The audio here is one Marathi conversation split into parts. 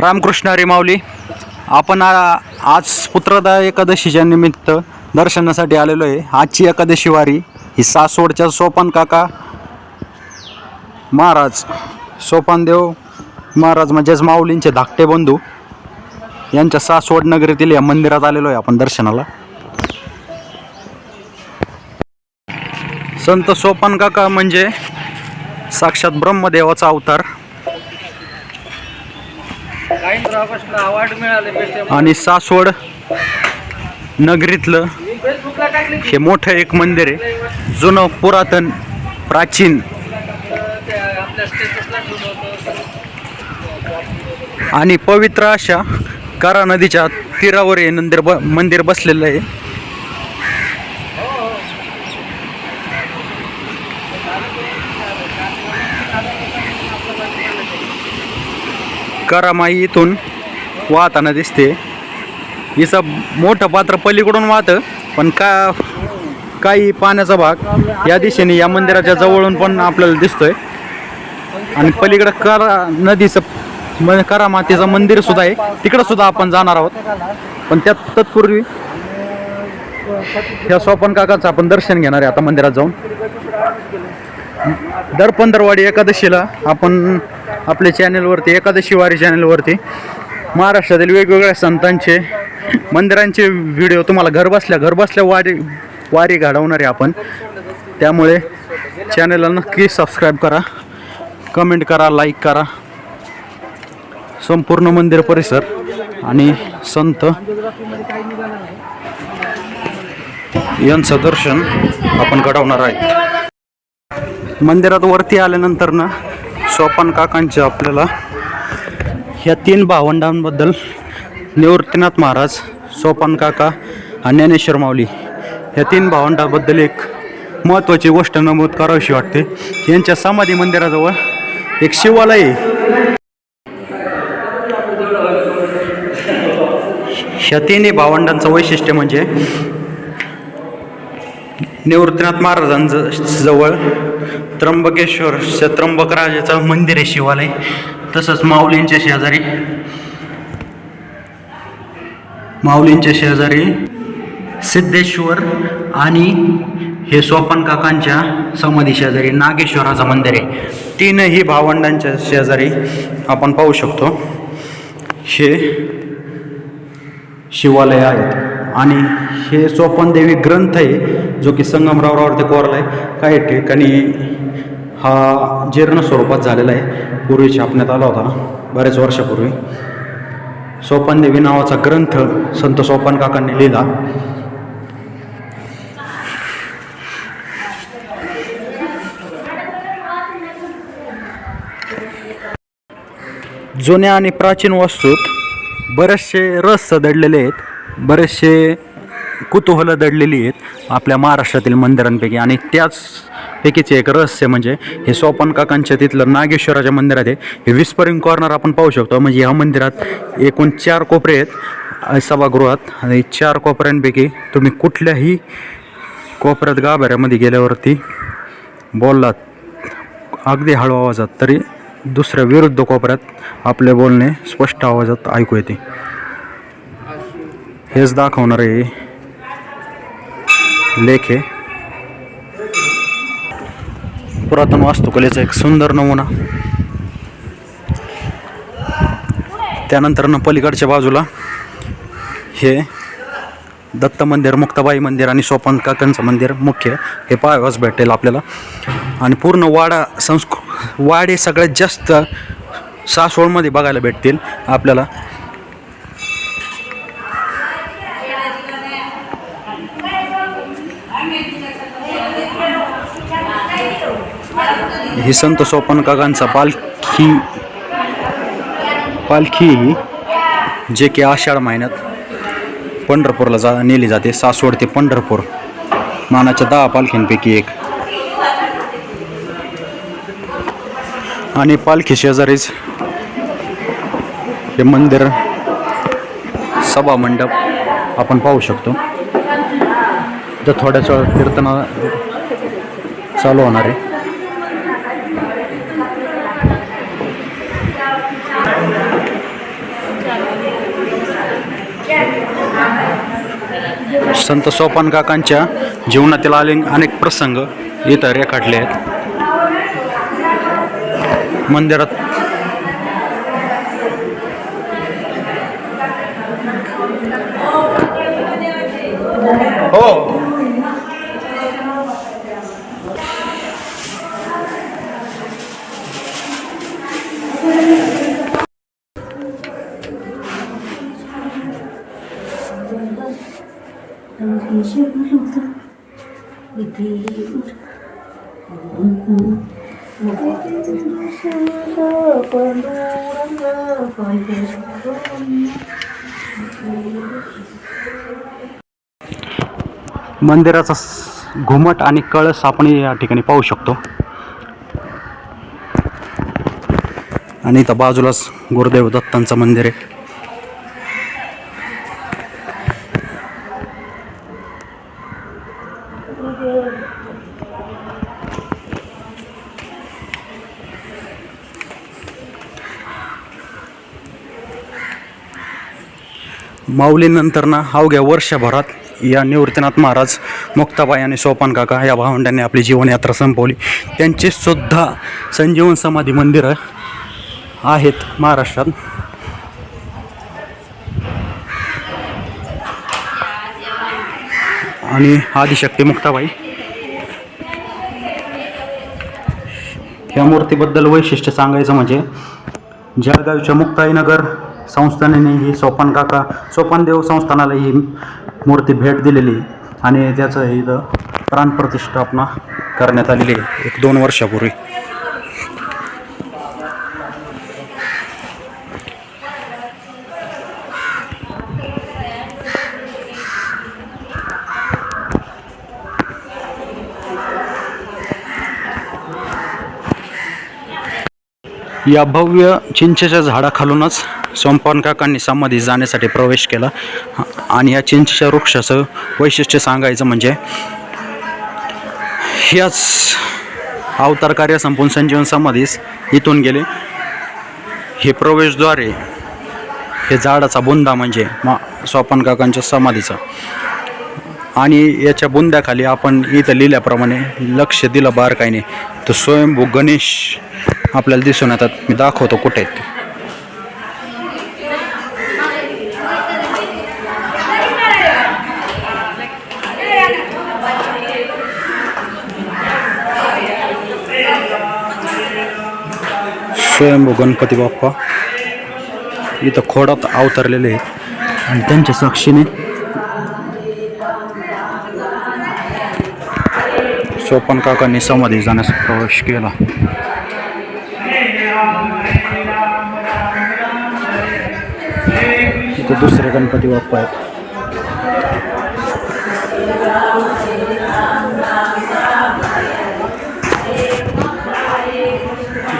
रामकृष्ण माऊली आपण आज पुत्रदा एकादशीच्या निमित्त दर्शनासाठी आलेलो आहे. आजची एकादशी वारी ही सासवडच्या सोपान काका महाराज सोपानदेव महाराज म्हणजेच माऊलींचे धाकटे बंधू यांच्या सासवड नगरीतील या मंदिरात आलेलो आहे आपण दर्शनाला. संत सोपान काका म्हणजे साक्षात ब्रह्मदेवाचा अवतार. आणि सासवड नगरीतलं हे मोठं एक मंदिर आहे. जुनं पुरातन प्राचीन. आणि पवित्र अशा करा नदीच्या तीरावर हे मंदिर ब मंदिर बसलेलं आहे. करामाई इथून वाहताना दिसते. हिचं मोठं पात्र पलीकडून वाहतं पण का काही पाण्याचा भाग या दिशेने या मंदिराच्या जवळून पण आपल्याला दिसतोय. आणि पलीकडं करा नदीचं म करा मातेचं मंदिर सुद्धा आहे. तिकडं सुद्धा आपण जाणार आहोत. पण त्यात तत्पूर्वी ह्या सोपन काकाचं आपण दर्शन घेणार आहे आता मंदिरात जाऊन. दर पंधरवाडी एकादशीला आपण आपल्या चॅनलवरती एकादशी वारी चॅनलवरती महाराष्ट्रातील वेगवेगळ्या संतांचे मंदिरांचे व्हिडिओ तुम्हाला घरबसल्या घरबसल्या वारी वारी घडवणार आहे आपण. त्यामुळे चॅनलला नक्की सबस्क्राईब करा कमेंट करा लाईक करा. संपूर्ण मंदिर परिसर आणि संत यांचं दर्शन आपण घडवणार आहे. मंदिरात वरती आल्यानंतर ना सोपान काकांचे आपल्याला ह्या तीन भावंडांबद्दल निवृत्तीनाथ महाराज सोपान काका आणि ज्ञानेश्वर माऊली ह्या तीन भावंडाबद्दल एक महत्त्वाची गोष्ट नमूद करावीशी वाटते. यांच्या समाधी मंदिराजवळ एक शिवालय आहे. ह्या तिन्ही भावंडांचं वैशिष्ट्य म्हणजे निवृत्तीनाथ महाराजांजवळ त्र्यंबकेश्वर त्र्यंबकराजाचं मंदिर आहे शिवालय. तसंच माऊलींच्या शेजारी. माऊलींच्या शेजारी सिद्धेश्वर आणि हे सोपान काकांच्या समाधी शेजारी नागेश्वराचं मंदिर आहे. तीनही भावंडांच्या शेजारी आपण पाहू शकतो. हे शिवालय आहेत आणि हे सोपानदेवी ग्रंथ आहे जो की संगमरावरावरती कोरला आहे. काही ठिकाणी हा जीर्ण स्वरूपात झालेला आहे. पूर्वी छापण्यात आला होता बरेच वर्षापूर्वी. सोपानदेवी नावाचा ग्रंथ संत सोपान काकांनी लिहिला. जुन्या आणि प्राचीन वस्तूत बरेचसे रस सदडलेले आहेत. बरेचसे कुतूहलं दडलेली आहेत आपल्या महाराष्ट्रातील मंदिरांपैकी. आणि त्याच पैकीचे एक रहस्य म्हणजे हे सोपान काकांच्या तिथलं नागेश्वराच्या मंदिरात आहे. हे विस्परिंग कॉर्नर आपण पाहू शकतो. म्हणजे ह्या मंदिरात एकूण चार कोपरे आहेत. सभागृहात. आणि चार कोपऱ्यांपैकी तुम्ही कुठल्याही कोपऱ्यात गाभाऱ्यामध्ये गेल्यावरती बोललात अगदी हळू आवाजात तरी दुसऱ्या विरुद्ध कोपऱ्यात आपले बोलणे स्पष्ट आवाजात ऐकू येते. हेच दाखवणारे लेख आहे. पुरातन वास्तुकलेचा एक सुंदर नमुना. त्यानंतर न पलीकडच्या बाजूला हे दत्त मंदिर मुक्ताबाई मंदिर आणि सोपान काकांचं मंदिर मुख्य हे पाहावंच भेटेल आपल्याला. आणि पूर्ण वाडा संस्कृ वाडे सगळ्यात जास्त सासवडमध्ये बघायला भेटतील आपल्याला. ही संत सोपान काकांचा पालखी पालखी ही जे की आषाढ महिन्यात पंढरपूरला जा नेली जाते. सासवड ते पंढरपूर. मानाच्या दहा पालखींपैकी एक. आणि पालखी शेजारीच हे मंदिर सभा मंडप आपण पाहू शकतो. तर थोड्याच कीर्तना चालू होणार आहे. संत सोपान काकांच्या जीवनातील आले अनेक प्रसंग इथं रेखाटले आहेत. मंदिरात हो मंदिराचा स- घुमट आणि कळस आपण या ठिकाणी पाहू शकतो. आणि इथं बाजूलाच गुरुदेव दत्तांचं मंदिर आहे. माऊलीनंतर ना अवघ्या वर्षभरात या निवृत्तीनाथ महाराज मुक्ताबाई आणि सोपान काका या भावंडांनी आपली जीवनयात्रा संपवली. त्यांचे सुद्धा संजीवन समाधी मंदिरं आहेत महाराष्ट्रात. आणि आदिशक्ती मुक्ताबाई. या मूर्तीबद्दल वैशिष्ट्य सांगायचं म्हणजे जळगावच्या मुक्ताईनगर संस्थानाने ही सोपान काका सोपानदेव संस्थानाला ही मूर्ती भेट दिलेली आणि त्याचं इथं प्राणप्रतिष्ठापना करण्यात आलेली आहे. एक दोन वर्षापूर्वी. या भव्य चिंचेच्या झाडाखालूनच सोमपान काकांनी समाधी जाण्यासाठी प्रवेश केला. आणि या चिंचेच्या वृक्षाचं वैशिष्ट्य सांगायचं म्हणजे याच अवतार कार्य संपून संजीवन समाधीस इथून गेले. हे प्रवेशद्वारे हे झाडाचा बुंदा म्हणजे मा सोपान काकांच्या समाधीचा. आणि याच्या बुंद्याखाली आपण इथं लिहिल्याप्रमाणे लक्ष दिलं बारकाईने. तर स्वयंभू गणेश आपल्याला दिसून येतात. मी दाखवतो कुठे आहेत स्वयंभू गणपती बाप्पा इथं खोडात अवतरलेले आहेत. आणि त्यांच्या साक्षीने सोपन काकांनी समाधी जाण्यास प्रवेश केला. इथे दुसरे गणपती बाप्पा आहेत.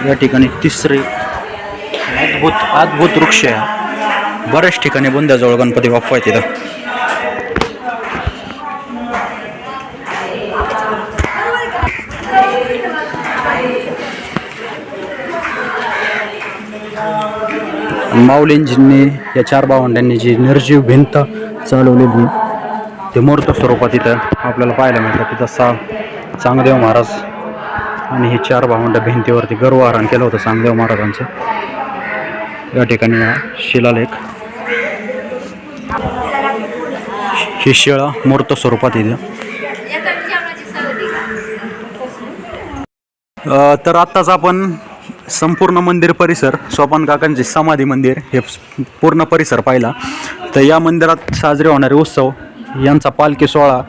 या ठिकाणी तिसरे अद्भुत अद्भुत वृक्ष आहे. बऱ्याच ठिकाणी बुंद्याजवळ गणपती बाप्पा आहे तिथं. माऊलींजींनी या चार भावंडांनी जी निर्जीव भिंत चालवलेली ते मूर्त स्वरूपात तिथं आपल्याला पाहायला मिळतं तिथं सा चांगदेव महाराज आणि हे चार भावंड भिंतीवरती गर्वआरण केलं होतं चांगदेव महाराजांचं. या ठिकाणी शिलालेख. ही शिळा मूर्त स्वरूपात येते. तर आत्ताच आपण संपूर्ण मंदिर परिसर सोपान काकांचे समाधी मंदिर हे पूर्ण परिसर पाहिला. तर या मंदिरात साजरे होणारे उत्सव यांचा पालखी सोहळा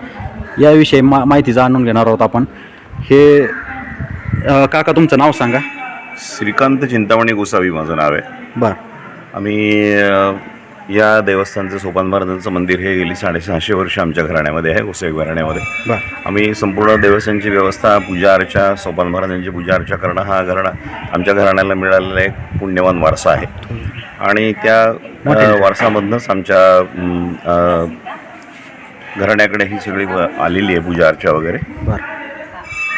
याविषयी मा माहिती जाणून घेणार आहोत आपण. हे अ, काका तुमचं नाव सांगा. श्रीकांत चिंतामणी गोसावी माझं नाव आहे. बरं. आम्ही अ, या देवस्थानचं सोपान महाराजांचं मंदिर हे गेली साडेसहाशे वर्ष आमच्या घराण्यामध्ये आहे गोसावी घराण्यामध्ये. बरं. आम्ही संपूर्ण देवस्थानची व्यवस्था पूजा अर्चा सोपान महाराजांची पूजा अर्चा करणं हा घराणा आमच्या घराण्याला मिळालेला एक पुण्यवान वारसा आहे. आणि त्या अ, वारसामधनंच आमच्या अ, घराण्याकडे ही सगळी व- आलेली आहे पूजा अर्चा वगैरे. बरं.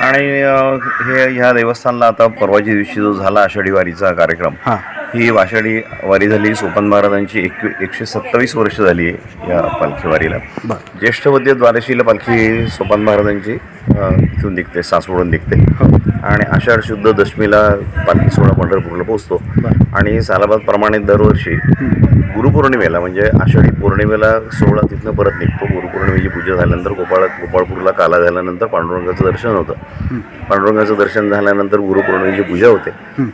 आणि हे ह्या देवस्थानला आता परवाच्या दिवशी जो झाला आषाढी वारीचा कार्यक्रम हां. ही आषाढी वारी झाली सोपान महाराजांची एक एकशे सत्तावीस वर्ष झाली आहे या पालखी वारीला. ज्येष्ठ वद्य द्वादशीला पालखी सोपान महाराजांची इथून निघते सासवडून निघते. आणि आषाढ शुद्ध दशमीला पालखी सोहळा पंढरपूरला पोहोचतो. आणि सालाबादप्रमाणे दरवर्षी गुरुपौर्णिमेला म्हणजे आषाढी पौर्णिमेला सोहळा तिथनं परत निघतो. गुरुपौर्णिमेची पूजा झाल्यानंतर गोपाळ गोपाळपूरला काला झाल्यानंतर पांडुरंगाचं दर्शन होतं. पांडुरंगाचं दर्शन झाल्यानंतर गुरुपौर्णिमेची पूजा होते.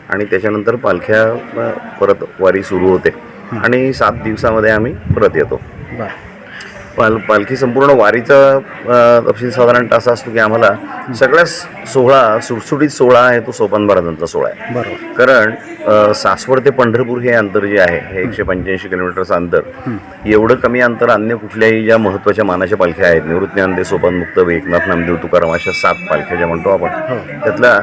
आणि त्याच्यानंतर पालख्या परत वारी सुरू होते. आणि सात दिवसामध्ये आम्ही परत येतो. पाल पालखी संपूर्ण वारीचा तपशील साधारणतः असा असतो की आम्हाला सगळ्या सोहळा सुटसुटीत सोहळा आहे तो सोपान महाराजांचा सोहळा आहे. बरोबर. कारण सासवड ते पंढरपूर हे अंतर जे आहे हे एकशे पंच्याऐंशी किलोमीटरचं अंतर एवढं कमी अंतर अन्य कुठल्याही ज्या महत्त्वाच्या मानाच्या पालख्या आहेत निवृत्त ज्ञानदेव सोपान मुक्त एकनाथ नामदेव तुकाराम अशा सात पालख्या ज्या म्हणतो आपण त्यातला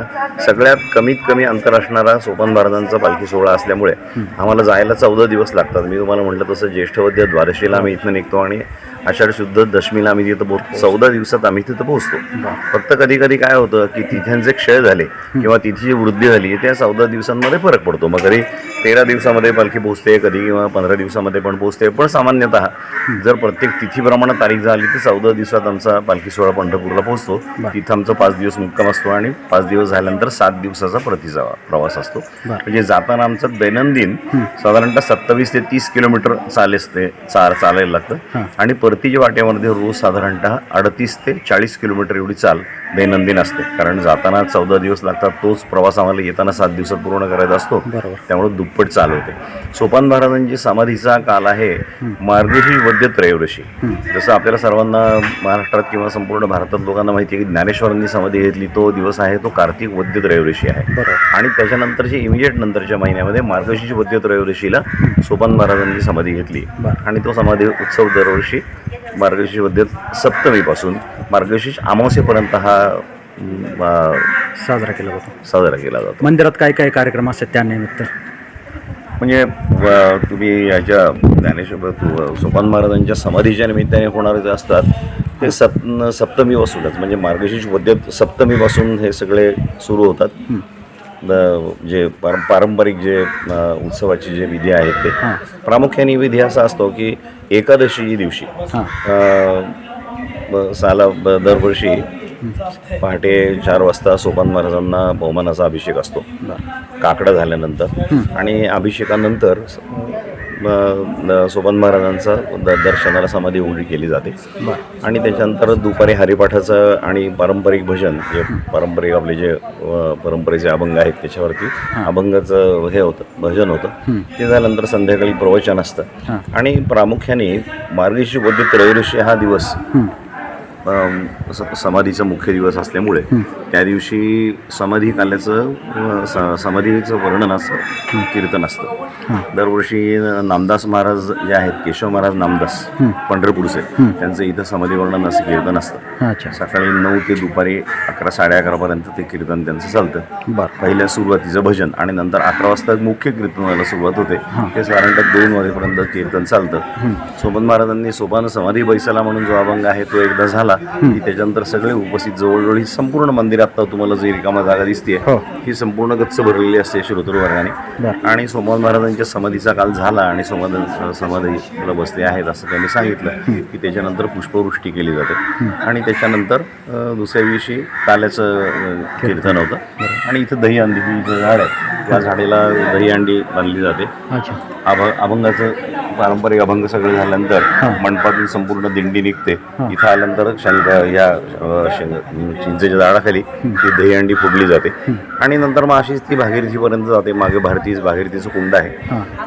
सगळ्यात कमीत कमी अंतर असणारा सोपान महाराजांचा पालखी सोहळा असल्यामुळे आम्हाला जायला चौदा दिवस लागतात. मी तुम्हाला म्हटलं तसं ज्येष्ठवद्य द्वादशीला आम्ही इथनं निघतो आणि आषाढ शुद्ध दशमीला आम्ही तिथं पोहोच चौदा दिवसात आम्ही तिथं पोहोचतो. फक्त कधी कधी काय होतं की तिथ्यांचे क्षय झाले किंवा तिथीची वृद्धी झाली त्या चौदा दिवसांमध्ये फरक पडतो. मग कधी तेरा दिवसामध्ये पालखी पोहोचते कधी किंवा पंधरा दिवसामध्ये पण पोहोचते. पण सामान्यतः जर प्रत्येक तिथीप्रमाणे तारीख झाली तर चौदा दिवसात आमचा पालखी सोहळा पंढरपूरला पोहोचतो. तिथं आमचा पाच दिवस मुक्काम असतो आणि पाच दिवस झाल्यानंतर सात दिवसाचा परतीचा प्रवास असतो. म्हणजे जाताना आमचं दैनंदिन साधारणतः सत्तावीस ते तीस किलोमीटर चालेच ते चाल चालायला लागतं. आणि परतीच्या वाट्यामध्ये रोज साधारणतः अडतीस ते चाळीस किलोमीटर एवढी चाल दैनंदिन असते. कारण जाताना चौदा दिवस लागतात तोच प्रवास आम्हाला येताना सात दिवसात पूर्ण करायचा असतो. त्यामुळे दुप्पट चाल होते. सोपान महाराजांची समाधीचा काल आहे मार्गशीर वद्य त्रयोदशी. जसं आपल्याला सर्वांना महाराष्ट्रात किंवा संपूर्ण भारतात लोकांना माहिती आहे की ज्ञानेश्वरांनी समाधी घेतली तो दिवस आहे तो कार्तिक वद्य त्रयोदशी आहे. आणि त्याच्यानंतरच्या इमिजिएट नंतरच्या महिन्यामध्ये मार्गशीर्ष वद्य त्रयोदशीला सोपान महाराजांनी समाधी घेतली. आणि तो समाधी उत्सव दरवर्षी मार्गशीर्ष वद्य सप्तमीपासून मार्गशीर्ष अमावस्येपर्यंत हा साजरा केला जातो. साजरा केला जातो. मंदिरात काय काय कार्यक्रम असतात त्यानिमित्त म्हणजे तुम्ही याच्या ज्ञानेश्वर सोपान महाराजांच्या समाधीच्या निमित्ताने होणारे जे असतात ते सप सप्तमीपासूनच म्हणजे मार्गशीर्ष वद्य सप्तमीपासून हे सगळे सुरू होतात. जे पार पारंपरिक जे उत्सवाचे जे विधी आहेत ते. प्रामुख्याने विधी असा असतो की एकादशी दिवशी हां. साला दरवर्षी पहाटे चार वाजता सोपान महाराजांना बहुमानाचा अभिषेक असतो. काकडा झाल्यानंतर. आणि अभिषेकानंतर सोपान महाराजांचा दर्शनाला समाधी उघडी केली जाते. आणि त्याच्यानंतर दुपारी हरिपाठाचं आणि पारंपरिक भजन जे पारंपरिक आपले जे परंपरेचे अभंग आहेत त्याच्यावरती अभंगाचं हे होतं भजन होतं. ते झाल्यानंतर संध्याकाळी प्रवचन असतं. आणि प्रामुख्याने मार्गशीर्ष वद्य त्रयोदशी हा दिवस समाधीचा मुख्य दिवस असल्यामुळे त्या दिवशी समाधी काल्याचं समाधीचं वर्णन असं कीर्तन असतं. दरवर्षी नामदास महाराज जे आहेत केशव महाराज नामदास पंढरपूरचे त्यांचं इथं समाधी वर्णन असं कीर्तन असतं. सकाळी नऊ ते दुपारी अकरा साडे अकरापर्यंत ते कीर्तन त्यांचं चालतं. पहिल्या सुरुवातीचं भजन आणि नंतर अकरा वाजता मुख्य कीर्तनाला सुरुवात होते. ते साधारणतः दोन वाजेपर्यंत कीर्तन चालतं. सोबत महाराजांनी सोपान समाधी बैसाला म्हणून जो अभंग आहे तो एकदा झाला. की त्याच्यानंतर सगळे उपस्थित जवळजवळ ही संपूर्ण मंदिरात आता तुम्हाला जी रिकामा जागा दिसते हो. ही संपूर्ण गच्च भरलेली असते श्रोतृ वर्गाने. आणि सोमवार महाराजांच्या समाधीचा काल झाला आणि सोमवार समाधीला बसले आहेत असं त्यांनी सांगितलं की त्याच्यानंतर पुष्पवृष्टी केली जाते. आणि त्याच्यानंतर दुसऱ्या दिवशी काल्याचं कीर्तन. होतं. आणि इथं दही अंडी ही झाड आहे त्या झाडेला दही अंडी बांधली जाते. अभंगाचं पारंपरिक अभंग सगळं झाल्यानंतर मंडपातून संपूर्ण दिंडी निघते. इथं आल्यानंतर शंक या चिंचेच्या झाडाखाली ती दहीहंडी फोडली जाते. आणि नंतर मग अशीच ती भागीरथीपर्यंत जाते. मागे भारतीच भागीरथीचं कुंड आहे.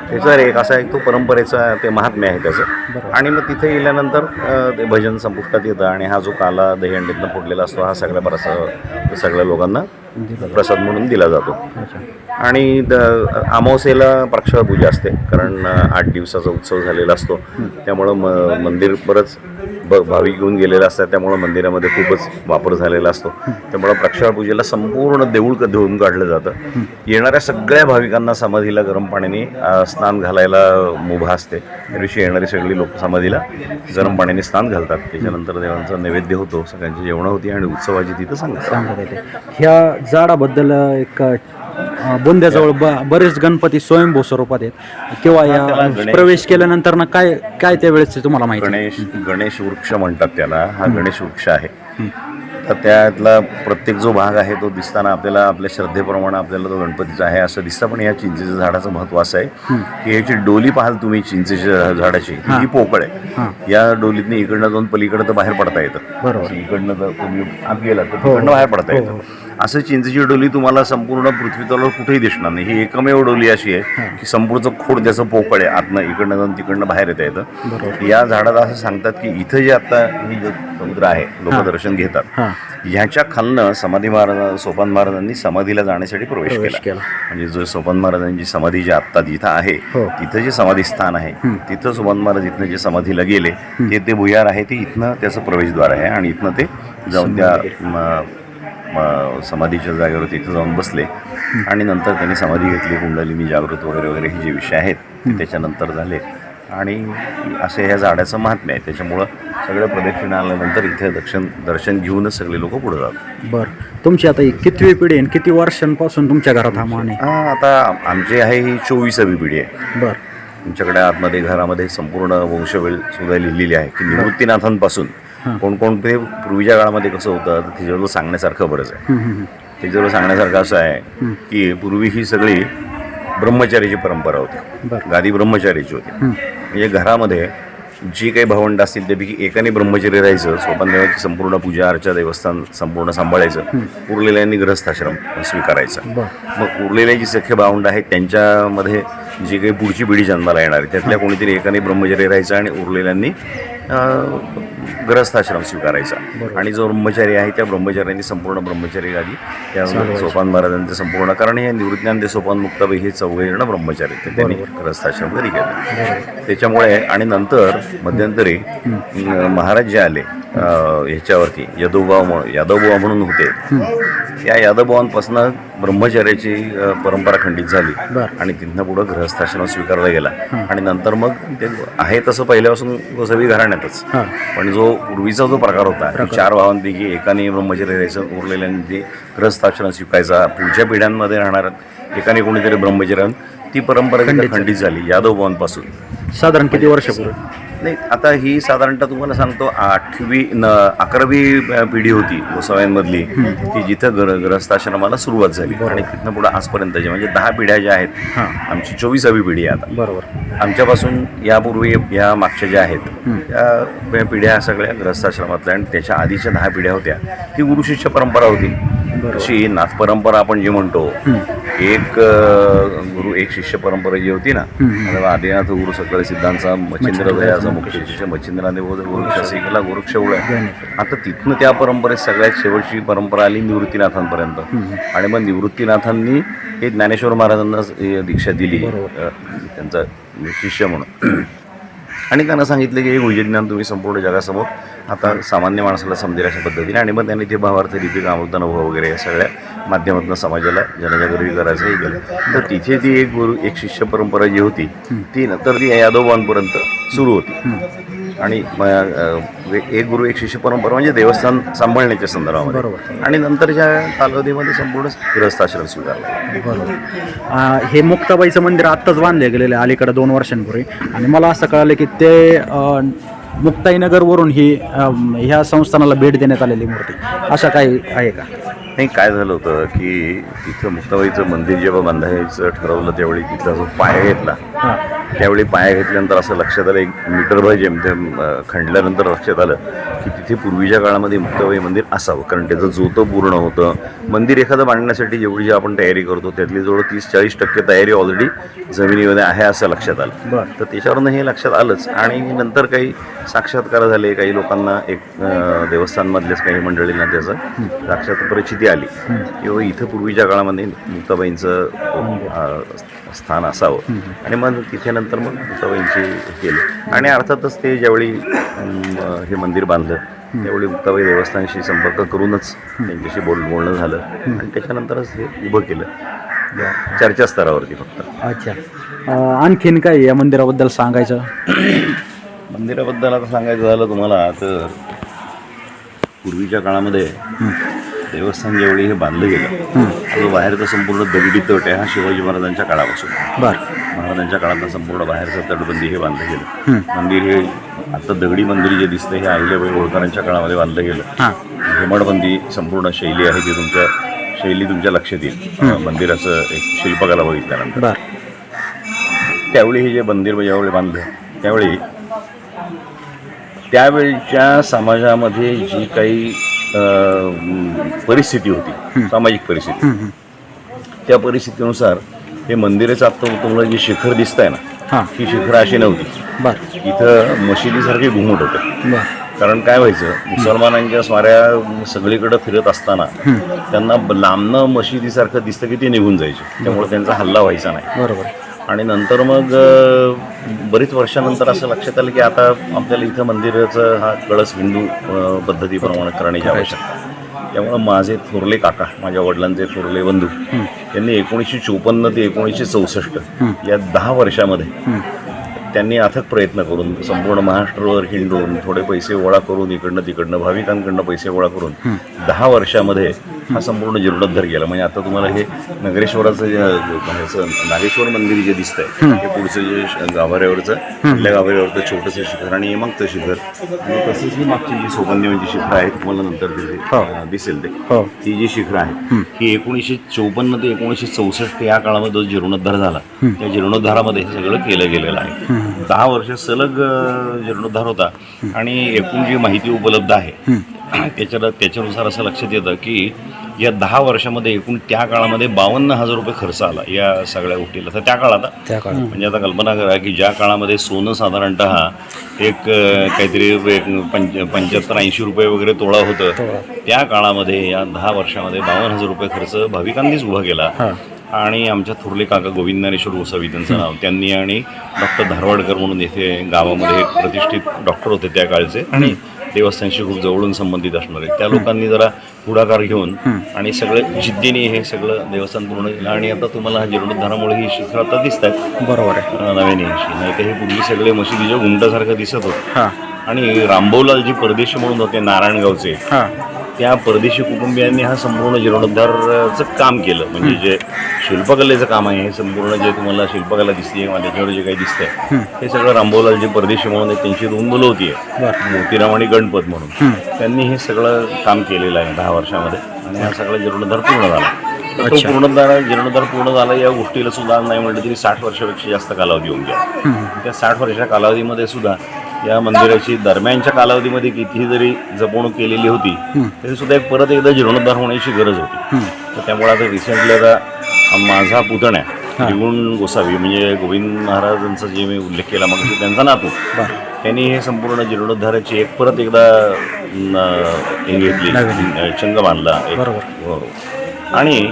त्याचा एक असा एक तो परंपरेचा ते महात्म्य आहे त्याचं. आणि मग तिथे गेल्यानंतर ते भजन संपुष्टात येतं आणि हा जो काला दहीहंडीतनं फोडलेला असतो हा सगळ्या प्रसाद सगळ्या लोकांना प्रसाद म्हणून दिला जातो. आणि द अमावस्येला प्रक्षाळ पूजा असते कारण आठ दिवसाचा उत्सव झालेला असतो. त्यामुळं म मंदिर बरंच ब भाविक घेऊन गेलेले असतात त्यामुळं मंदिरामध्ये खूपच वापर झालेला असतो. त्यामुळं प्रक्षाळपूजेला संपूर्ण देऊळ क- धुवून काढलं जातं. येणाऱ्या सगळ्या भाविकांना समाधीला गरम पाण्याने स्नान घालायला मुभा असते. त्या दिवशी येणारी सगळी लोक समाधीला गरम पाण्याने स्नान घालतात. त्याच्यानंतर देवांचा नैवेद्य होतो सगळ्यांची जेवणं होती आणि उत्सवाची तिथं सांगतात. ह्या झाडाबद्दल एक बुंद्याजवळ ब बरेच गणपती स्वयंभू स्वरूपात आहेत. किंवा या गणेश- प्रवेश केल्यानंतर ना काय काय त्यावेळेस तुम्हाला माहिती? गणेश गणेश वृक्ष म्हणतात त्याला. हा गणेश वृक्ष आहे. तर त्यातला प्रत्येक जो भाग आहे तो दिसताना आपल्याला आपल्या श्रद्धेप्रमाणे आपल्याला तो गणपतीचा आहे असं दिसतं. पण या चिंचेच्या झाडाचं महत्त्व असं आहे की याची डोली पाहाल तुम्ही चिंचेच्या झाडाची ही. पोकळ आहे. या डोलीतनी इकडनं जाऊन पलीकडं तर बाहेर पडता येतं. बरोबर. इकडनं जर तुम्ही आत गेला तर तिकडनं बाहेर पडता येतं. असं चिंचेची डोली तुम्हाला संपूर्ण पृथ्वी तलावर कुठेही दिसणार नाही. ही एकमेव डोली अशी आहे की संपूर्णचं खोड त्याचं पोकळ आहे. आतनं इकडनं जाऊन तिकडनं बाहेर येता येतं. या झाडाला असं सांगतात की इथं जे आता हे जे समुद्र आहे लोक दर्शन घेतात ह्याच्या खालनं समाधी महाराज सोपान महाराजांनी समाधीला जाण्यासाठी प्रवेश केला. म्हणजे जो सोपान महाराजांची समाधी जी आत्ता जिथं आहे हो. तिथं जे समाधी स्थान आहे तिथं सोपान महाराज इथनं जे समाधीला गेले ते ते भुयार आहे ते इथनं त्याचं प्रवेशद्वार आहे आणि इथनं ते जाऊन त्या समाधीच्या जागेवर तिथं जाऊन बसले. आणि नंतर त्यांनी समाधी घेतली कुंडलिनी जागृत वगैरे वगैरे हे जे विषय आहेत ते त्याच्यानंतर झाले. आणि असे ह्या झाडाचं महात्म्य आहे. त्याच्यामुळं सगळ्या प्रदक्षिणा आल्यानंतर इथे दर्शन दर्शन घेऊनच सगळे लोक पुढे जातात. बरं. तुमची आता कितवी पिढी आहे आणि किती वर्षांपासून तुमच्या घरात हा मान आहे? हा, आता आमची आहे ही चोवीसावी पिढी आहे. बरं. तुमच्याकडे आतमध्ये घरामध्ये संपूर्ण वंशवेल सुद्धा लिहिलेली आहे की निवृत्तीनाथांपासून. कोणकोणते पूर्वीच्या काळामध्ये कसं होतं त्याच्यावर सांगण्यासारखं बरंच आहे. त्याच्यावर सांगण्यासारखं असं आहे की पूर्वी ही सगळी ब्रह्मचारीची परंपरा होती. गादी ब्रह्मचारीची होती. म्हणजे घरामध्ये जी काही भावंड असतील त्यापैकी एकाने ब्रह्मचारी राहायचं सोपानदेवाची संपूर्ण पूजा अर्चा देवस्थान संपूर्ण सांभाळायचं उरलेल्यांनी ग्रहस्थाश्रम स्वीकारायचा. मग उरलेले जी सख्य भावंड आहेत त्यांच्यामध्ये जी काही पुढची पिढी जन्माला येणार आहे त्यातल्या कोणीतरी एकाने ब्रह्मचारी राहायचं आणि उरलेल्यांनी अं, ग्रहस्थाश्रम स्वीकारायचा आणि जो ब्रह्मचारी आहे त्या ब्रह्मचार्यांनी संपूर्ण ब्रह्मचारी गादी त्या सोपान महाराजांचे संपूर्ण कारण हे निवृत्त्यान ते सोपान मुक्ताबाई हे जण ब्रह्मचारी. तर त्यांनी ग्रहस्थाश्रम घरी केला त्याच्यामुळे आणि नंतर मध्यंतरी महाराज जे आले ह्याच्यावरती यदोबा म्हणून यादवबुवा म्हणून होते. या यादवबुवांपासून ब्रह्मचर्याची परंपरा खंडित झाली. आणि तिथनं पुढं गृहस्थाश्रम स्वीकारला गेला. आणि नंतर मग ते आहे तसं पहिल्यापासून गोसावी घराण्यातच. पण जो पूर्वीचा जो प्रकार होता की चार भावांपैकी एकाने ब्रह्मचर्य राहायचं उरलेल्यांनी ग्रहस्थाश्रम स्वीकारायचा पुढच्या पिढ्यांमध्ये राहणार एकाने कोणीतरी ब्रह्मचर्य ती परंपरा खंडित झाली. यादवबुवांपासून साधारण किती वर्षापूर्वी? नाही आता ही साधारणतः तुम्हाला सांगतो आठवी न अकरावी पिढी होती गोसाव्यांमधली. की जिथं ग्र ग्रहस्थाश्रमाला सुरुवात झाली. आणि तिथनं पुढं आजपर्यंतचे म्हणजे दहा पिढ्या ज्या आहेत आमची चोवीसावी पिढी आहे आता. बरोबर. आमच्यापासून यापूर्वी या मागच्या ज्या आहेत त्या पिढ्या सगळ्या ग्रहस्थाश्रमातल्या आणि त्याच्या आधीच्या दहा पिढ्या होत्या. ती गुरुशिष्य परंपरा होती. अशी नाथ परंपरा आपण जी म्हणतो एक गुरु एक शिष्य परंपरा जी होती ना आदिनाथ गुरु सकळ सिद्धांचा मच्छिंद्र दयाचा मुख्य शिष्य मच्छिंद्राने गुरुक्ष शिकला गुरुक्ष आता तिथनं त्या परंपरेत सगळ्यात शेवटची परंपरा आली निवृत्तीनाथांपर्यंत. आणि मग निवृत्तीनाथांनी हे ज्ञानेश्वर महाराजांना दीक्षा दिली त्यांचा शिष्य म्हणून. आणि त्यांना सांगितलं की हे गुरुज्ञान तुम्ही संपूर्ण जगासमोर आता सामान्य माणसाला समजेल अशा पद्धतीने. आणि मग त्यांनी ते भावार्थ लिपिक अमृतानुभव वगैरे या सगळ्या माध्यमातून समाजाला जनजागृती करायचं हे केलं. तर तिथे ती एक गुरु एक शिष्य परंपरा जी होती ती नंतर ती यादवबांपर्यंत सुरू होती. आणि एक गुरु एक शिष्य परंपरा म्हणजे देवस्थान सांभाळण्याच्या संदर्भामध्ये. आणि नंतरच्या कालावधीमध्ये संपूर्ण गृहस्थाश्रम स्वीकारला. बरोबर. हे मुक्ताबाईचं मंदिर आत्ताच बांधले गेलेलं आहे अलीकडे दोन वर्षांपूर्वी. आणि मला असं कळालं की ते मुक्ताईनगरवरून ही ह्या संस्थानाला भेट देण्यात आलेली मूर्ती. अशा काही आहे का? नाही काय झालं होतं की तिथं मुक्ताबाईचं मंदिर जेव्हा बांधायचं ठरवलं त्यावेळी तिथला जो पाया घेतला. त्यावेळी पाया घेतल्यानंतर असं लक्षात आलं एक मीटरभर जेमतेम अं, खणल्यानंतर लक्षात आलं की तिथे पूर्वीच्या काळामध्ये मुक्ताबाई मंदिर असावं. कारण त्याचं जोतं पूर्ण होतं. मंदिर एखादं बांधण्यासाठी जेवढी जी आपण तयारी करतो त्यातली जवळ तीस चाळीस टक्के तयारी ऑलरेडी जमिनीमध्ये आहे असं लक्षात आलं. तर त्याच्यावरनं हे लक्षात आलंच. आणि नंतर काही साक्षात्कार झाले काही लोकांना एक देवस्थानमधल्याच काही मंडळींना त्याचं साक्षात परिस्थिती आली. किंवा इथं पूर्वीच्या काळामध्ये मुक्ताबाईंचं स्थान असावं. आणि मग तिथे नंतर मग मुक्ताबाईंची केलं. आणि अर्थातच ते ज्यावेळी हे मंदिर बांधलं. त्यावेळी मुक्ताबाई देवस्थानशी संपर्क करूनच त्यांच्याशी बोल बोलणं झालं. आणि त्याच्यानंतरच हे उभं केलं. चर्चा स्तरावरती फक्त. अच्छा. आणखीन काय या मंदिराबद्दल सांगायचं? मंदिराबद्दल आता सांगायचं झालं तुम्हाला तर पूर्वीच्या काळामध्ये देवस्थान ज्यावेळी हे बांधलं गेलं बाहेरचा संपूर्ण दगडी तट आहे हा शिवाजी महाराजांच्या काळापासून. बर. महाराजांच्या काळात संपूर्ण बाहेरचं तटबंदी हे बांधलं गेलं. मंदिर हे आता दगडी मंदिर जे दिसतं हे अहिल्याबाई होळकरांच्या काळामध्ये बांधलं गेलं. हां. हेमाडबंदी संपूर्ण शैली आहे ती तुमच्या शैली तुमच्या लक्षात येईल. मंदिराचं एक शिल्पकला बघितल्यानंतर. त्यावेळी हे जे मंदिर ज्यावेळी बांधलं त्यावेळी त्यावेळच्या समाजामध्ये जी काही परिस्थिती होती सामाजिक परिस्थिती त्या परिस्थितीनुसार हे मंदिराचं आत्ता तुम्हाला जे शिखर दिसत आहे ना हां. ही शिखरं अशी नव्हती. बर. इथं मशिदीसारखे घुमट होते. बर. कारण काय व्हायचं मुसलमानांच्या स्वाऱ्या सगळीकडे फिरत असताना त्यांना ब- लांबनं मशिदीसारखं दिसतं की ते निघून जायचे. त्यामुळे त्यांचा हल्ला व्हायचा नाही. बरोबर. आणि नंतर मग अ, बरीच वर्षानंतर असं लक्षात आलं की आता आपल्याला इथं मंदिराचं हा कळस हिंदू अ, पद्धतीप्रमाणे करण्याची आवश्यकता आहे. त्यामुळं माझे थोरले काका माझ्या वडिलांचे थोरले बंधू यांनी एकोणीसशे चोपन्न ते एकोणीसशे चौसष्ट या दहा वर्षामध्ये त्यांनी अथक प्रयत्न करून संपूर्ण महाराष्ट्रावर हिंडून थोडे पैसे गोळा करून इकडनं तिकडनं भाविकांकडनं पैसे गोळा करून दहा वर्षामध्ये हा संपूर्ण जीर्णोद्धार केला. म्हणजे आता तुम्हाला हे नगरेश्वराचं जे ह्याचं नागेश्वर मंदिर जे दिसतंय हे. पुढचं जे गाभाऱ्यावरचं आपल्या गाभाऱ्यावरचं छोटंसं शिखर आणि मग शिखर. आणि तसंच ही मागची जी सोबंदेवांची शिखरं आहेत तुम्हाला नंतर तिथे अं, दिसेल ते. हो. ही जी शिखरं आहेत ही. एकोणीसशे चौपन्न ते एकोणीसशे चौसष्ट या काळामध्ये जो जीर्णोद्धार झाला त्या जीर्णोद्धारामध्ये हे सगळं केलं गेलेलं आहे. दहा वर्ष सलग जीर्णोद्धार होता. आणि एकूण जी माहिती उपलब्ध आहे त्याच्याला त्याच्यानुसार असं लक्षात येतं की या दहा वर्षामध्ये एकूण त्या काळामध्ये बावन्न हजार रुपये खर्च आला या सगळ्या गोष्टीला. तर त्या काळात त्या काळात. म्हणजे आता कल्पना करा की ज्या काळामध्ये सोनं साधारणतः एक काहीतरी एक पंच पंच्याहत्तर ऐंशी रुपये वगैरे तोळा होतं. त्या काळामध्ये या दहा वर्षामध्ये बावन्न हजार रुपये खर्च भाविकांनीच उभा केला. आणि आमच्या थोरले काका गोविंद ज्ञानेश्वर गोसावी त्यांचं नाव त्यांनी आणि डॉक्टर धारवाडकर म्हणून येथे गावामध्ये एक प्रतिष्ठित डॉक्टर होते त्या काळचे. आणि देवस्थानशी खूप जवळून संबंधित असणारे. त्या लोकांनी जरा पुढाकार घेऊन आणि सगळं जिद्दीने हे सगळं देवस्थान पूर्ण केलं. आणि आता तुम्हाला हा जीर्णोद्धारामुळे ही शिखर आता दिसत आहेत. बरोबर आहे. नव्याने अशी. नाही तर हे पूर्वी सगळे मशिदीच्या घुमटासारखं दिसत होतं. आणि रामभाऊलाल जे परदेशी म्हणून होते नारायणगावचे. त्या परदेशी कुटुंबियांनी हा संपूर्ण जीर्णोद्धारचं काम केलं. म्हणजे जे शिल्पकलेचं काम आहे हे संपूर्ण जे तुम्हाला शिल्पकला दिसते किंवा त्याच्यावर जे काही दिसतंय हे सगळं रामभाऊलाल जे परदेशी म्हणून त्यांची दोन मुलं होती मोतीराम आणि गणपत म्हणून. त्यांनी हे सगळं काम केलेलं आहे दहा वर्षामध्ये आणि हा सगळा जीर्णोद्धार पूर्ण झाला. तो पूर्णोद्धार जीर्णोद्धार पूर्ण झाला या गोष्टीला सुद्धा नाही म्हटलं तरी साठ वर्षापेक्षा जास्त कालावधी होऊन गेला. त्या साठ वर्षा कालावधीमध्ये सुद्धा या मंदिराची दरम्यानच्या कालावधीमध्ये कितीही जरी जपवणूक केलेली होती तरी सुद्धा एक परत एकदा जीर्णोद्धार होण्याची गरज होती. तर त्यामुळे आता रिसेंटली आता माझा पुतण्या त्रिगुण गोसावी म्हणजे गोविंद महाराजांचा जे मी उल्लेख केला मग त्यांचा नातू त्यांनी हे संपूर्ण जीर्णोद्धाराची एक परत एकदा घेतली चंग बांधला. हो. आणि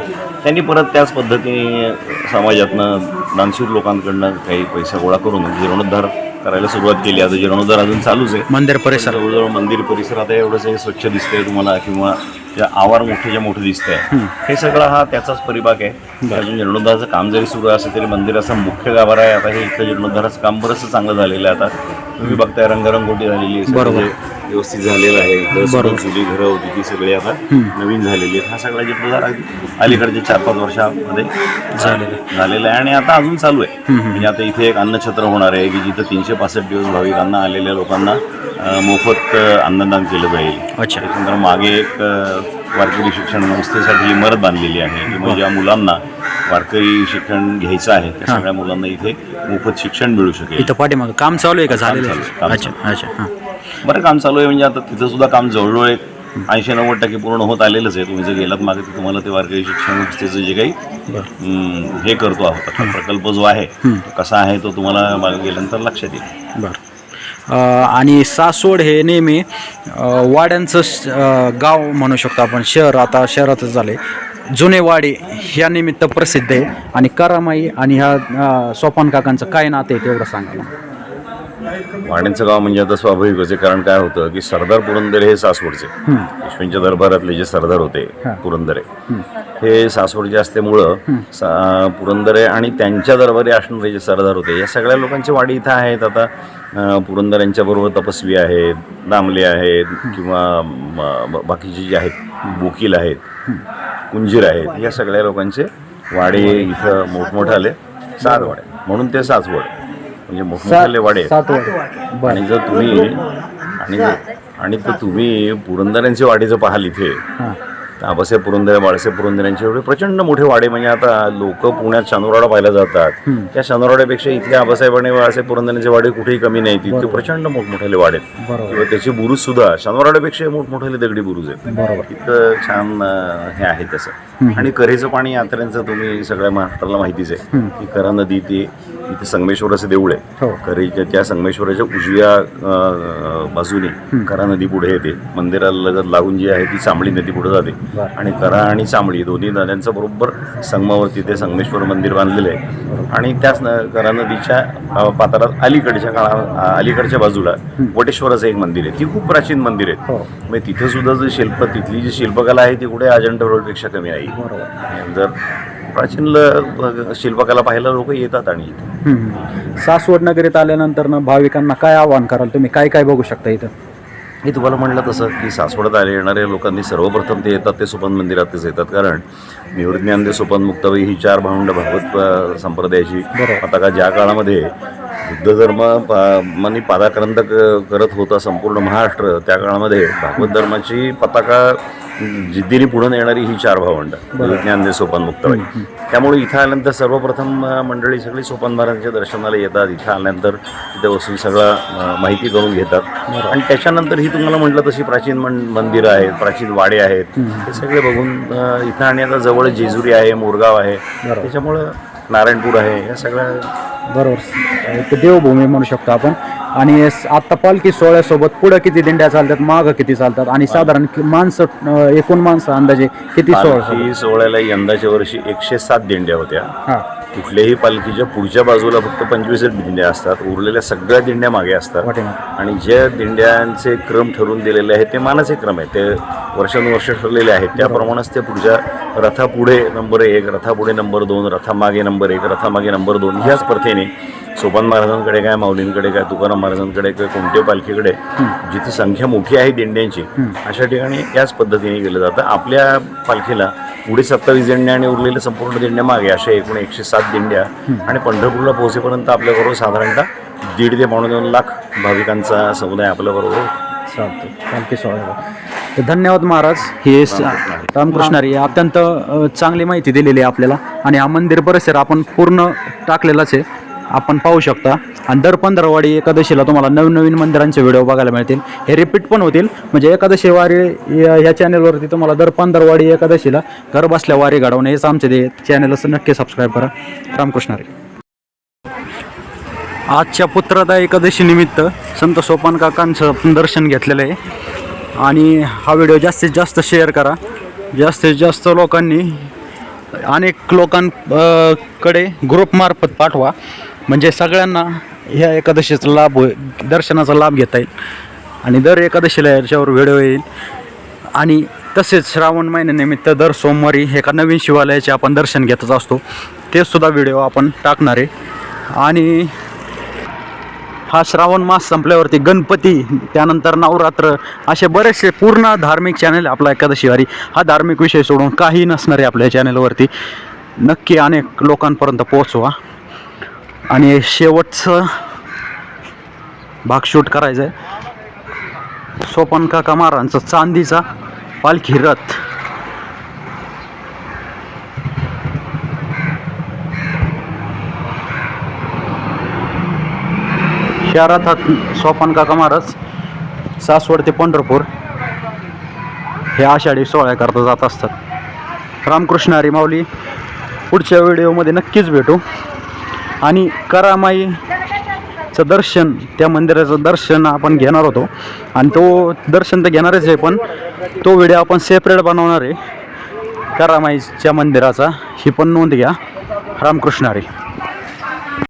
त्यांनी परत त्याच पद्धतीने समाजातनं दानशूर लोकांकडनं काही पैसा गोळा करून जीर्णोद्धार करायला सुरुवात केली. आता जीर्णोद्धार अजून चालूच आहे. मंदिर परिसर. जवळजवळ मंदिर परिसर आता एवढंच हे स्वच्छ दिसतंय तुम्हाला किंवा जे आवार मोठे मोठं दिसतंय. हे सगळं हा त्याचाच परिभाग आहे. अजून जीर्णोद्धाराचं काम जरी सुरू असलं तरी मंदिराचा मुख्य गाभारा आहे. आता हे इथलं जीर्णोद्धाराचं काम बरंचसं चांगलं झालेलं आहे आता. तुम्ही बघताय रंगरंगोटी झालेली आहे. बरोबर. व्यवस्थित झालेलं आहे. जुनी घरं होती ती सगळी आता नवीन झालेली आहेत. हा सगळा अगदी अलीकडच्या चार पाच वर्षामध्ये झालेलं झालेलं आहे आणि आता अजून चालू आहे. म्हणजे आता इथे एक अन्नछत्र होणार आहे की जिथं तीनशे पासष्ट दिवस भाविकांना आलेल्या लोकांना मोफत अन्नदान केलं जाईल. अच्छा. मागे एक वारकरी शिक्षण संस्थेसाठी इमारत बांधलेली आहे. की म्हणजे ज्या मुलांना वारकरी शिक्षण घ्यायचं आहे त्या सगळ्या मुलांना इथे मोफत शिक्षण मिळू शकेल. इथं पाठीमागं. काम चालू आहे का झालेलं? अच्छा अच्छा बरं काम चालू आहे म्हणजे आता तिथं सुद्धा काम जवळजवळ एक ऐंशी नव्वद टक्के पूर्ण होत आलेलंच आहे. तुम्ही जर गेलात मागे तर तुम्हाला ते वारकरी शिक्षण संस्थेचं जे काही हे करतो आहोत. प्रकल्प जो आहे तो कसा आहे तो तुम्हाला मागे गेल्यानंतर लक्षात येईल. बरं. अं, आणि सासवड हे नेहमी अं, वाड्यांचं श- अं, गाव म्हणू शकतो आपण. शहर आता शहरातच झाले जुने वाडे ह्या निमित्त प्रसिद्ध आहे. आणि करामाई आणि ह्या अं, सोपान काकांचं काय नातं आहे तेवढं सांगा मला. वाड्यांचं गाव म्हणजे आता स्वाभाविकच आहे कारण काय होतं की सरदार पुरंदरे हे सासवडचे. पेशव्यांच्या दरबारातले जे सरदार होते पुरंदरे. हे सासवडचे असल्यामुळं सा पुरंदरे आणि त्यांच्या दरबारी असणारे जे सरदार होते या सगळ्या लोकांची वाडी इथं आहेत. आता अं, पुरंदर बरोबर तपस्वी आहेत दामले आहेत किंवा बाकीचे जे आहेत बोकील आहेत कुंजीर आहेत या सगळ्या लोकांचे वाडे इथं मोठमोठे आले सात वाडे म्हणून ते सासवड म्हणजे मोठमोठाले वाडे आहेत. सात वाडे. आणि जर तुम्ही आणि जर- आणि तर तुम्ही पुरंदऱ्यांचे वाडे जर पाहाल इथे हां. आबासाहेब पुरंदरे बाळासाहेब पुरंदऱ्यांचे एवढे प्रचंड मोठे वाडे म्हणजे आता लोक पुण्यात शनिवारवाडा पाहायला जातात. त्या शनिवारवाड्यापेक्षा इथले आबासाहेब आणि बाळासाहेब पुरंदऱ्यांचे वाडे कुठेही कमी नाहीत. इतके प्रचंड मोठमोठाले वाडे. किंवा त्याचे बुरुज सुद्धा शनिवारवाड्यापेक्षा मोठमोठाले दगडी बुरुज आहेत. इतकं छान हे आहे तसं. आणि कऱ्हेचं पाणी यात्रेचं तुम्ही सगळ्या महाराष्ट्राला माहितीच आहे. की करा नदी ते इथे संगमेश्वराचं देऊळ हो. आहे करेच्या त्या संगमेश्वराच्या उजव्या बाजूने करा नदी पुढे येते. मंदिराला लगत लागून जी आहे ती चांबळी नदी पुढे जाते. आणि करा आणि चांबळी दोन्ही नद्यांचं बरोबर संगमावरती ते संगमेश्वर मंदिर बांधलेलं आहे. आणि त्याच न करा नदीच्या पात्रात अलीकडच्या काळा अलीकडच्या बाजूला वटेश्वराचं एक मंदिर आहे. ती खूप प्राचीन मंदिर हो. आहे म्हणजे तिथं सुद्धा जे शिल्प तिथली जी शिल्पकला आहे ती कुठे अजंठा रोडपेक्षा कमी आहे बरोबर. जर प्राचीन शिल्पकला पाहायला लोक येतात आणि. सासवड नगरीत आल्यानंतर ना भाविकांना काय आव्हान कराल? तुम्ही काय काय बघू शकता इथं? मी तुम्हाला म्हटलं तसं की सासवडात आले येणाऱ्या लोकांनी सर्वप्रथम ते येतात ते सोपान मंदिरातच येतात. कारण निवृत्ज्ञान ते सोपान मुक्ताबाई ही चार भावंड भागवत संप्रदायाची. पताका ज्या काळामध्ये बुद्ध धर्म मानी पादाक्रांत करत होता संपूर्ण महाराष्ट्र त्या काळामध्ये भागवत धर्माची पताका जिद्दीने पुढे नेणारी ही चार भावंड ते सोपान मुक्ताबाई त्यामुळे इथं आल्यानंतर सर्वप्रथम मंडळी सगळी सोपान महाराजांच्या दर्शनाला येतात. इथं आल्यानंतर तिथे बसून सगळं माहिती करून घेतात. आणि त्याच्यानंतर ही तुम्हाला म्हटलं तशी प्राचीन मंदिरं आहेत प्राचीन वाडे आहेत. हे सगळे बघून इथं आणि आता जवळ जेजुरी आहे मोरगाव आहे. त्याच्यामुळं नारायणपूर आहे या सगळ्या बरोबर. एक देवभूमी म्हणू शकतो आपण. आणि स- आता पालखी सोहळ्यासोबत पुढं किती दिंड्या चालतात मागं किती चालतात? आणि साधारण कि- माणसं अं, एकूण माणसं अंदाजे किती सोहळा पालखी सोहळ्याला यंदाच्या वर्षी एकशे सात दिंड्या होत्या. हां. कुठल्याही पालखीच्या पुढच्या बाजूला फक्त पंचवीस दिंड्या असतात. उरलेल्या सगळ्या दिंड्या मागे असतात. आणि ज्या दिंड्यांचे क्रम ठरवून दिलेले आहेत ते मानाचे क्रम आहेत. ते वर्षानुवर्ष ठरलेले आहेत. त्याप्रमाणेच ते पुढच्या रथापुढे नंबर एक रथापुढे नंबर दोन रथामागे नंबर एक रथामागे नंबर दोन ह्याच प्रथेने सोपान महाराजांकडे काय माऊलींकडे काय तुकाराम महाराजांकडे काय कोणत्या पालखीकडे जिथे संख्या मोठी आहे दिंड्यांची अशा ठिकाणी याच पद्धतीने केलं जातं. आपल्या पालखीला पुढे सत्तावीस दिंड्या आणि उरलेल्या संपूर्ण दिंड्या मागे अशा एकूण एकशे सात दिंड्या. आणि पंढरपूरला पोहोचेपर्यंत आपल्याबरोबर साधारणतः दीड ते पावणे दोन लाख भाविकांचा समुदाय आपल्याबरोबर चालतं पालखी सोहळ्याला तर धन्यवाद महाराज. हे रामकृष्णारी अत्यंत चांगली माहिती दिलेली आहे आपल्याला. आणि हा मंदिर परिसर आपण पूर्ण टाकलेलाच आहे. आपण पाहू शकता. आणि दर पंधरावाडी एकादशीला तुम्हाला नवीन नवीन मंदिरांचे व्हिडिओ बघायला मिळतील. हे रिपीट पण होतील. म्हणजे एकादशी वारी या ह्या चॅनलवरती तुम्हाला दर पंधरावाडी एकादशीला घर बसल्या वारी घडवणे हेच आमचे ते चॅनल असं नक्की सबस्क्राईब करा. रामकृष्णारी आजच्या पुत्रदा एकादशीनिमित्त संत सोपान काकांचं दर्शन घेतलेलं आहे. आणि हा व्हिडिओ जास्तीत जास्त शेअर करा. जास्तीत जास्त लोकांनी अनेक लोकांकडे ग्रुपमार्फत पाठवा. म्हणजे सगळ्यांना ह्या एकादशीचा लाभ होईल दर्शनाचा लाभ घेता येईल. आणि दर एकादशीला याच्यावर व्हिडिओ येईल. आणि तसेच श्रावण महिन्यानिमित्त दर सोमवारी एका नवीन शिवालयाचे आपण दर्शन घेतच असतो. ते सुद्धा व्हिडिओ आपण टाकणार आहे. आणि हा श्रावण मास संपल्यावरती गणपती त्यानंतर नवरात्र असे बरेचसे पूर्ण धार्मिक चॅनल आपला एकादशीवारी हा धार्मिक विषय सोडून काही नसणार आहे आपल्या चॅनलवरती नक्की अनेक लोकांपर्यंत पोहोचवा. आणि शेवटचं भाग शूट करायचं आहे सोपन काका महाराजांचा चांदीचा पालखी रथ. ह्या रथात सोपान काका महाराज सासवड ते पंढरपूर हे आषाढी सोहळ्याकरता जात असतात. रामकृष्ण हरी माऊली पुढच्या व्हिडिओमध्ये नक्कीच भेटू. आणि करामाईचं दर्शन त्या मंदिराचं दर्शन आपण घेणार होतो. आणि तो दर्शन तर घेणारच आहे पण तो व्हिडिओ आपण सेपरेट बनवणार आहे. करामाईच्या मंदिराचा ही पण नोंद घ्या. रामकृष्ण हरी.